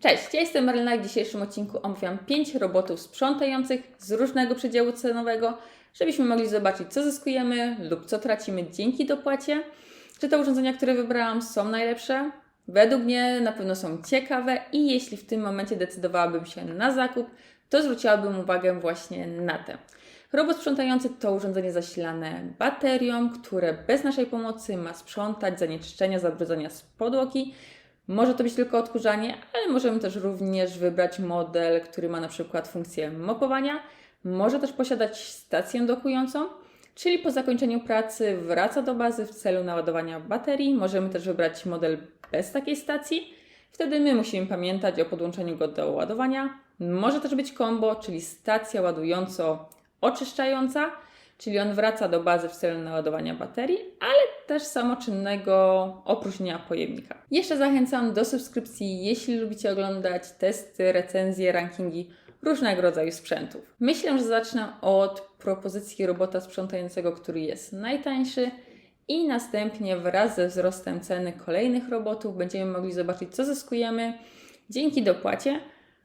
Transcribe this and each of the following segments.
Cześć, ja jestem Marlena. W dzisiejszym odcinku omówiłam 5 robotów sprzątających z różnego przedziału cenowego, żebyśmy mogli zobaczyć, co zyskujemy lub co tracimy dzięki dopłacie. Czy te urządzenia, które wybrałam, są najlepsze? Według mnie na pewno są ciekawe i jeśli w tym momencie decydowałabym się na zakup, to zwróciłabym uwagę właśnie na te. Robot sprzątający to urządzenie zasilane baterią, które bez naszej pomocy ma sprzątać zanieczyszczenia, zabrudzenia z podłogi. Może to być tylko odkurzanie, ale możemy też również wybrać model, który ma na przykład funkcję mopowania. Może też posiadać stację dokującą, czyli po zakończeniu pracy wraca do bazy w celu naładowania baterii. Możemy też wybrać model bez takiej stacji. Wtedy my musimy pamiętać o podłączeniu go do ładowania. Może też być combo, czyli stacja ładująco-oczyszczająca, czyli on wraca do bazy w celu naładowania baterii, ale też samoczynnego opróżnienia pojemnika. Jeszcze zachęcam do subskrypcji, jeśli lubicie oglądać testy, recenzje, rankingi różnego rodzaju sprzętów. Myślę, że zacznę od propozycji robota sprzątającego, który jest najtańszy i następnie wraz ze wzrostem ceny kolejnych robotów będziemy mogli zobaczyć, co zyskujemy dzięki dopłacie,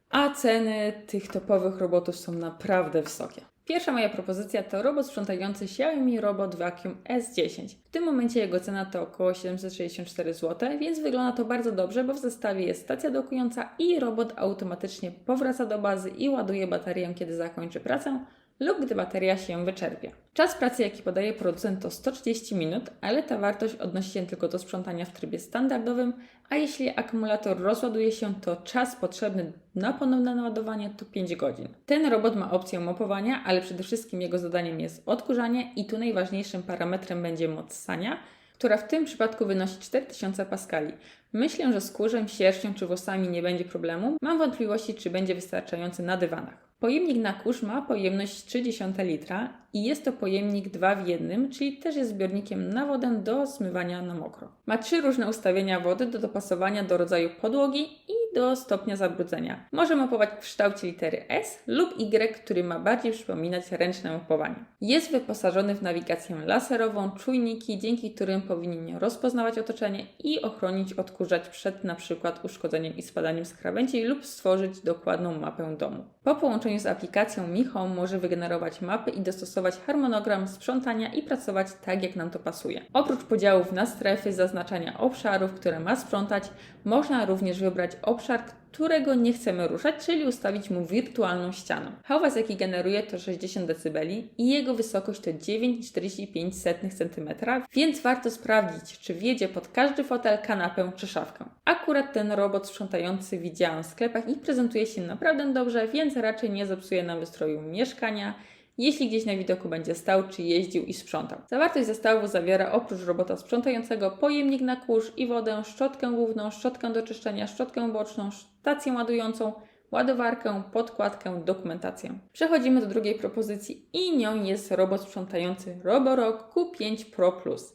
a ceny tych topowych robotów są naprawdę wysokie. Pierwsza moja propozycja to robot sprzątający Xiaomi Robot Vacuum S10. W tym momencie jego cena to około 764 zł, więc wygląda to bardzo dobrze, bo w zestawie jest stacja dokująca i robot automatycznie powraca do bazy i ładuje baterię, kiedy zakończy pracę lub gdy bateria się wyczerpie. Czas pracy, jaki podaje producent, to 130 minut, ale ta wartość odnosi się tylko do sprzątania w trybie standardowym, a jeśli akumulator rozładuje się, to czas potrzebny na ponowne naładowanie to 5 godzin. Ten robot ma opcję mopowania, ale przede wszystkim jego zadaniem jest odkurzanie i tu najważniejszym parametrem będzie moc sania, która w tym przypadku wynosi 4000 paskali. Myślę, że z kurzem, sierścią czy włosami nie będzie problemu. Mam wątpliwości, czy będzie wystarczający na dywanach. Pojemnik na kurz ma pojemność 0,3 litra i jest to pojemnik 2 w jednym, czyli też jest zbiornikiem na wodę do zmywania na mokro. Ma trzy różne ustawienia wody do dopasowania do rodzaju podłogi i do stopnia zabrudzenia. Może mopować w kształcie litery S lub Y, który ma bardziej przypominać ręczne mopowanie. Jest wyposażony w nawigację laserową, czujniki, dzięki którym powinien rozpoznawać otoczenie i ochronić odkurzać przed np. uszkodzeniem i spadaniem z krawędzi lub stworzyć dokładną mapę domu. Po połączeniu z aplikacją Mi Home może wygenerować mapy i dostosować harmonogram sprzątania i pracować tak, jak nam to pasuje. Oprócz podziałów na strefy, zaznaczania obszarów, które ma sprzątać, można również wybrać obszar, którego nie chcemy ruszać, czyli ustawić mu wirtualną ścianę. Hałas, jaki generuje, to 60 dB i jego wysokość to 9,45 cm, więc warto sprawdzić, czy wjedzie pod każdy fotel, kanapę czy szafkę. Akurat ten robot sprzątający widziałam w sklepach i prezentuje się naprawdę dobrze, więc raczej nie zepsuje nam wystroju mieszkania jeśli gdzieś na widoku będzie stał czy jeździł i sprzątał. Zawartość zestawu zawiera oprócz robota sprzątającego pojemnik na kurz i wodę, szczotkę główną, szczotkę do czyszczenia, szczotkę boczną, stację ładującą, ładowarkę, podkładkę, dokumentację. Przechodzimy do drugiej propozycji i nią jest robot sprzątający Roborock Q5 Pro Plus.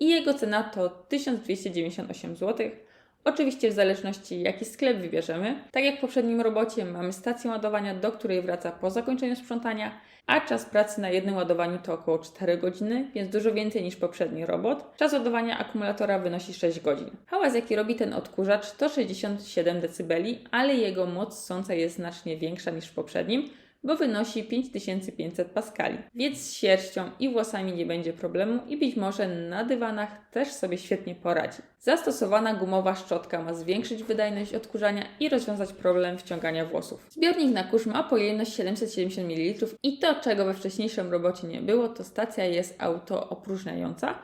I jego cena to 1298 zł. Oczywiście w zależności jaki sklep wybierzemy. Tak jak w poprzednim robocie mamy stację ładowania, do której wraca po zakończeniu sprzątania, a czas pracy na jednym ładowaniu to około 4 godziny, więc dużo więcej niż poprzedni robot. Czas ładowania akumulatora wynosi 6 godzin. Hałas jaki robi ten odkurzacz to 67 dB, ale jego moc sąca jest znacznie większa niż w poprzednim, bo wynosi 5500 paskali. Więc z sierścią i włosami nie będzie problemu i być może na dywanach też sobie świetnie poradzi. Zastosowana gumowa szczotka ma zwiększyć wydajność odkurzania i rozwiązać problem wciągania włosów. Zbiornik na kurz ma pojemność 770 ml i to, czego we wcześniejszym robocie nie było, to stacja jest auto-opróżniająca,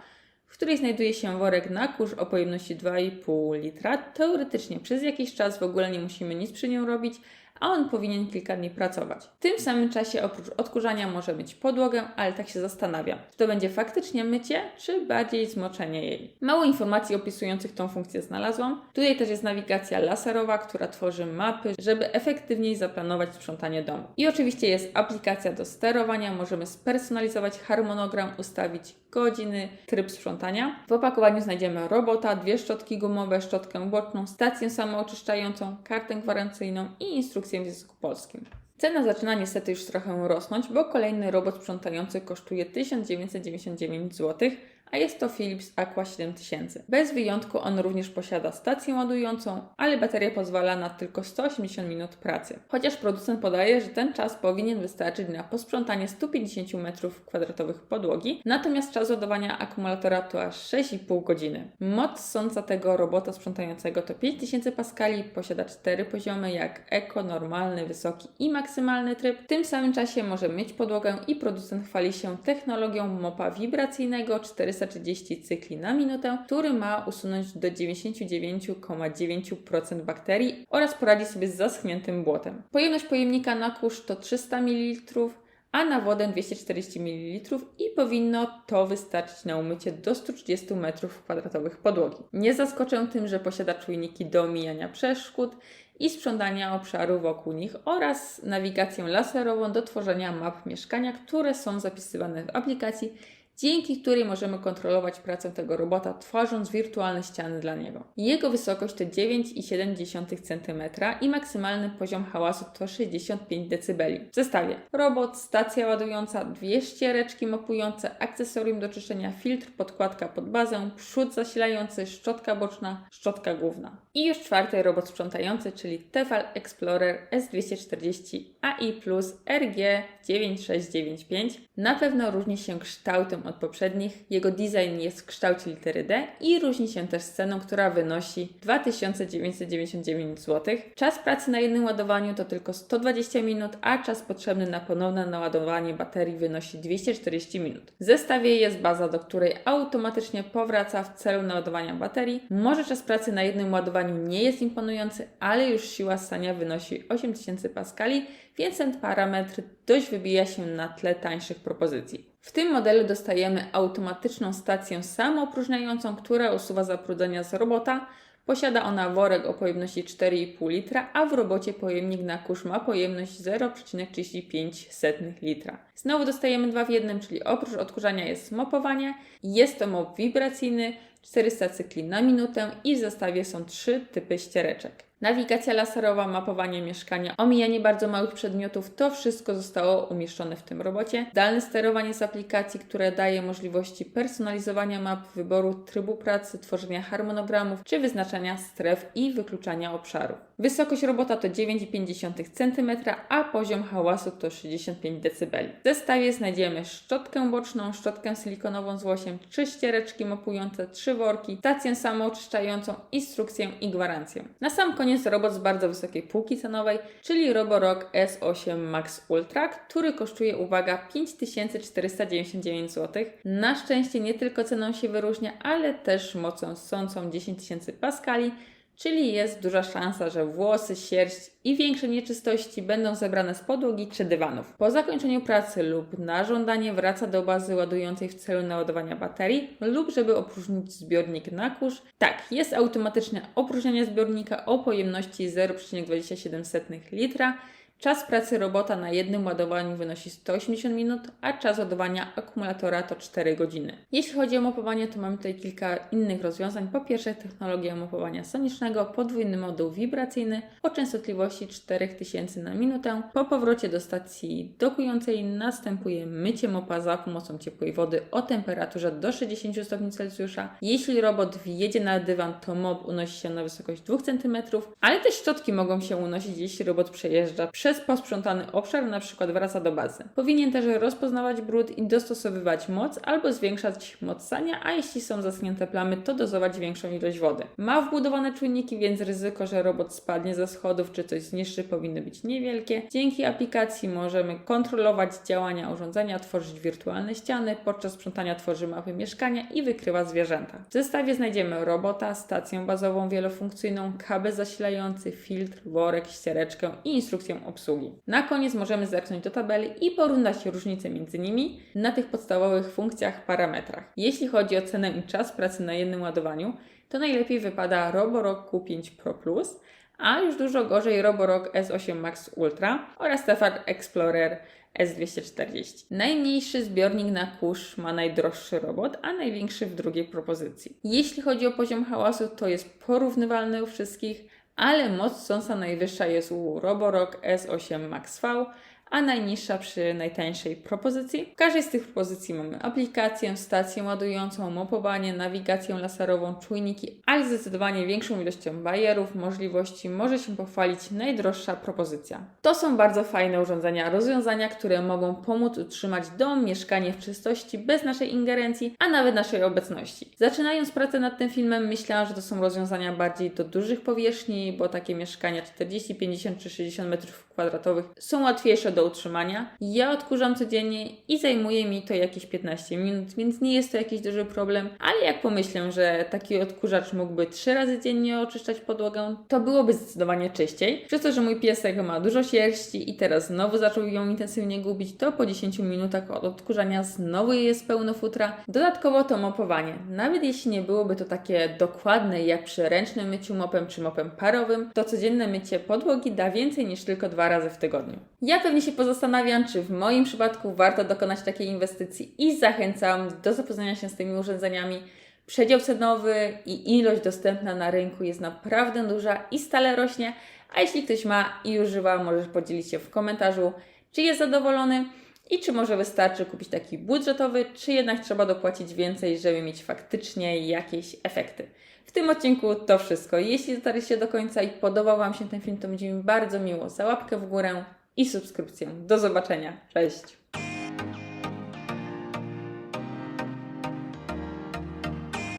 w której znajduje się worek na kurz o pojemności 2,5 litra. Teoretycznie przez jakiś czas w ogóle nie musimy nic przy nią robić, a on powinien kilka dni pracować. W tym samym czasie oprócz odkurzania może myć podłogę, ale tak się zastanawia, czy to będzie faktycznie mycie, czy bardziej zmoczenie jej. Mało informacji opisujących tą funkcję znalazłam. Tutaj też jest nawigacja laserowa, która tworzy mapy, żeby efektywniej zaplanować sprzątanie domu. I oczywiście jest aplikacja do sterowania, możemy spersonalizować harmonogram, ustawić godziny, tryb sprzątania. W opakowaniu znajdziemy robota, dwie szczotki gumowe, szczotkę boczną, stację samooczyszczającą, kartę gwarancyjną i instrukcję w języku polskim. Cena zaczyna niestety już trochę rosnąć, bo kolejny robot sprzątający kosztuje 1999 zł, a jest to Philips Aqua 7000. Bez wyjątku on również posiada stację ładującą, ale bateria pozwala na tylko 180 minut pracy. Chociaż producent podaje, że ten czas powinien wystarczyć na posprzątanie 150 m2 podłogi, natomiast czas ładowania akumulatora to aż 6,5 godziny. Moc sąca tego robota sprzątającego to 5000 paskali, posiada 4 poziomy jak eko, normalny, wysoki i maksymalny tryb. W tym samym czasie może myć podłogę i producent chwali się technologią mopa wibracyjnego 430 cykli na minutę, który ma usunąć do 99,9% bakterii oraz poradzi sobie z zaschniętym błotem. Pojemność pojemnika na kurz to 300 ml, a na wodę 240 ml i powinno to wystarczyć na umycie do 130 m2 podłogi. Nie zaskoczę tym, że posiada czujniki do omijania przeszkód i sprzątania obszaru wokół nich oraz nawigację laserową do tworzenia map mieszkania, które są zapisywane w aplikacji dzięki której możemy kontrolować pracę tego robota, tworząc wirtualne ściany dla niego. Jego wysokość to 9,7 cm i maksymalny poziom hałasu to 65 dB. W zestawie robot, stacja ładująca, dwie ściereczki mopujące, akcesorium do czyszczenia, filtr, podkładka pod bazę, przód zasilający, szczotka boczna, szczotka główna. I już czwarty robot sprzątający, czyli Tefal Explorer S240 AI Plus RG 9695. Na pewno różni się kształtem od poprzednich. Jego design jest w kształcie litery D i różni się też ceną, która wynosi 2999 zł. Czas pracy na jednym ładowaniu to tylko 120 minut, a czas potrzebny na ponowne naładowanie baterii wynosi 240 minut. W zestawie jest baza, do której automatycznie powraca w celu naładowania baterii. Może czas pracy na jednym ładowaniu nie jest imponujący, ale już siła ssania wynosi 8000 paskali, więc ten parametr dość wybija się na tle tańszych propozycji. W tym modelu dostajemy automatyczną stację samoopróżniającą, która usuwa zabrudzenia z robota. Posiada ona worek o pojemności 4,5 litra, a w robocie pojemnik na kurz ma pojemność 0,35 litra. Znowu dostajemy dwa w jednym, czyli oprócz odkurzania jest mopowanie, jest to mop wibracyjny, 400 cykli na minutę i w zestawie są trzy typy ściereczek. Nawigacja laserowa, mapowanie mieszkania, omijanie bardzo małych przedmiotów, to wszystko zostało umieszczone w tym robocie. Dalne sterowanie z aplikacji, które daje możliwości personalizowania map, wyboru trybu pracy, tworzenia harmonogramów czy wyznaczania stref i wykluczania obszarów. Wysokość robota to 9,5 cm, a poziom hałasu to 65 dB. W zestawie znajdziemy szczotkę boczną, szczotkę silikonową z łosiem, trzy ściereczki mopujące, trzy worki, stację samooczyszczającą, instrukcję i gwarancję. Na sam koniec robot z bardzo wysokiej półki cenowej, czyli Roborock S8 Max Ultra, który kosztuje, uwaga, 5499 zł. Na szczęście nie tylko ceną się wyróżnia, ale też mocą ssącą 10 000 paskali, czyli jest duża szansa, że włosy, sierść i większe nieczystości będą zebrane z podłogi czy dywanów. Po zakończeniu pracy lub na żądanie wraca do bazy ładującej w celu naładowania baterii lub żeby opróżnić zbiornik na kurz. Tak, jest automatyczne opróżnianie zbiornika o pojemności 0,27 litra Czas pracy robota na jednym ładowaniu wynosi 180 minut, a czas ładowania akumulatora to 4 godziny. Jeśli chodzi o mopowanie, to mamy tutaj kilka innych rozwiązań. Po pierwsze, technologia mopowania sonicznego, podwójny moduł wibracyjny o częstotliwości 4000 na minutę. Po powrocie do stacji dokującej następuje mycie mopa za pomocą ciepłej wody o temperaturze do 60 stopni Celsjusza. Jeśli robot wjedzie na dywan, to mop unosi się na wysokość 2 cm, ale też szczotki mogą się unosić, jeśli robot przejeżdża przez posprzątany obszar przykład wraca do bazy. Powinien też rozpoznawać brud i dostosowywać moc albo zwiększać moc sania, a jeśli są zaschnięte plamy, to dozować większą ilość wody. Ma wbudowane czujniki, więc ryzyko, że robot spadnie ze schodów czy coś zniszczy powinno być niewielkie. Dzięki aplikacji możemy kontrolować działania urządzenia, tworzyć wirtualne ściany, podczas sprzątania tworzy mapy mieszkania i wykrywa zwierzęta. W zestawie znajdziemy robota, stację bazową wielofunkcyjną, kabel zasilający, filtr, worek, ściereczkę i instrukcję obsługi obsługi. Na koniec możemy zerknąć do tabeli i porównać różnice między nimi na tych podstawowych funkcjach, parametrach. Jeśli chodzi o cenę i czas pracy na jednym ładowaniu, to najlepiej wypada Roborock Q5 Pro Plus, a już dużo gorzej Roborock S8 Max Ultra oraz Tefal Explorer S240. Najmniejszy zbiornik na kurz ma najdroższy robot, a największy w drugiej propozycji. Jeśli chodzi o poziom hałasu, to jest porównywalny u wszystkich, ale moc sąsa najwyższa jest u Roborock S8 Max V, a najniższa przy najtańszej propozycji. W każdej z tych propozycji mamy aplikację, stację ładującą, mopowanie, nawigację laserową, czujniki, ale zdecydowanie większą ilością bajerów, możliwości może się pochwalić najdroższa propozycja. To są bardzo fajne urządzenia, rozwiązania, które mogą pomóc utrzymać dom, mieszkanie w czystości bez naszej ingerencji, a nawet naszej obecności. Zaczynając pracę nad tym filmem, myślałam, że to są rozwiązania bardziej do dużych powierzchni, bo takie mieszkania 40, 50 czy 60 metrów kwadratowych są łatwiejsze do utrzymania. Ja odkurzam codziennie i zajmuje mi to jakieś 15 minut, więc nie jest to jakiś duży problem, ale jak pomyślę, że taki odkurzacz mógłby 3 razy dziennie oczyszczać podłogę, to byłoby zdecydowanie czyściej. Przez to, że mój piesek ma dużo sierści i teraz znowu zaczął ją intensywnie gubić, to po 10 minutach od odkurzania znowu jest pełno futra. Dodatkowo to mopowanie. Nawet jeśli nie byłoby to takie dokładne jak przy ręcznym myciu mopem czy mopem parowym, to codzienne mycie podłogi da więcej niż tylko dwa razy w tygodniu. Ja pewnie się pozastanawiam, czy w moim przypadku warto dokonać takiej inwestycji i zachęcam do zapoznania się z tymi urządzeniami. Przedział cenowy i ilość dostępna na rynku jest naprawdę duża i stale rośnie, a jeśli ktoś ma i używa, możesz podzielić się w komentarzu, czy jest zadowolony i czy może wystarczy kupić taki budżetowy, czy jednak trzeba dopłacić więcej, żeby mieć faktycznie jakieś efekty. W tym odcinku to wszystko. Jeśli dotarliście do końca i podobał Wam się ten film, to będzie mi bardzo miło za łapkę w górę i subskrypcję. Do zobaczenia. Cześć!